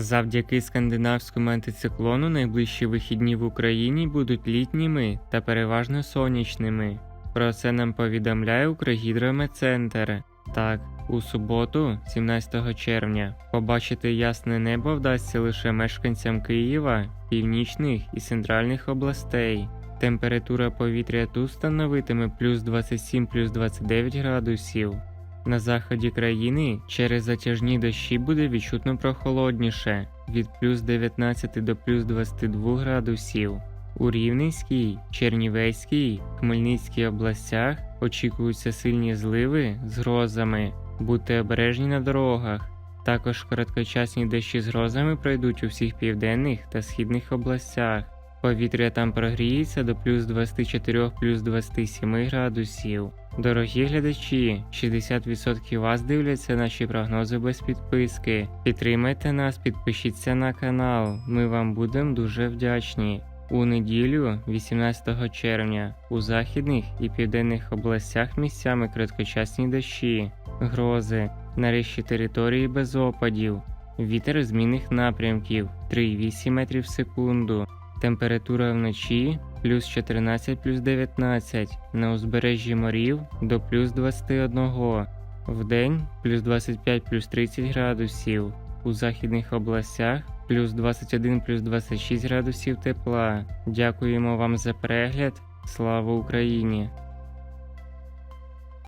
Завдяки скандинавському антициклону найближчі вихідні в Україні будуть літніми та переважно сонячними. Про це нам повідомляє Укргідрометцентр. Так, у суботу, 17 червня, побачити ясне небо вдасться лише мешканцям Києва, північних і центральних областей. Температура повітря тут становитиме плюс 27 плюс 29 градусів. На заході країни через затяжні дощі буде відчутно прохолодніше від плюс 19 до плюс 22 градусів. У Рівненській, Чернівецькій, Хмельницькій областях очікуються сильні зливи з грозами. Будьте обережні на дорогах. Також короткочасні дощі з грозами пройдуть у всіх південних та східних областях. Повітря там прогріється до плюс 24 плюс 27 градусів. Дорогі глядачі, 60% вас дивляться наші прогнози без підписки. Підтримайте нас, підпишіться на канал. Ми вам будемо дуже вдячні. У неділю, 18 червня, у західних і південних областях місцями короткочасні дощі, грози, нарешті території без опадів, вітер змінних напрямків 3,8 метрів в секунду. Температура вночі плюс 14 плюс 19, на узбережжі морів до плюс 21, вдень плюс 25 плюс 30 градусів, у західних областях плюс 21 плюс 26 градусів тепла. Дякуємо вам за перегляд. Слава Україні!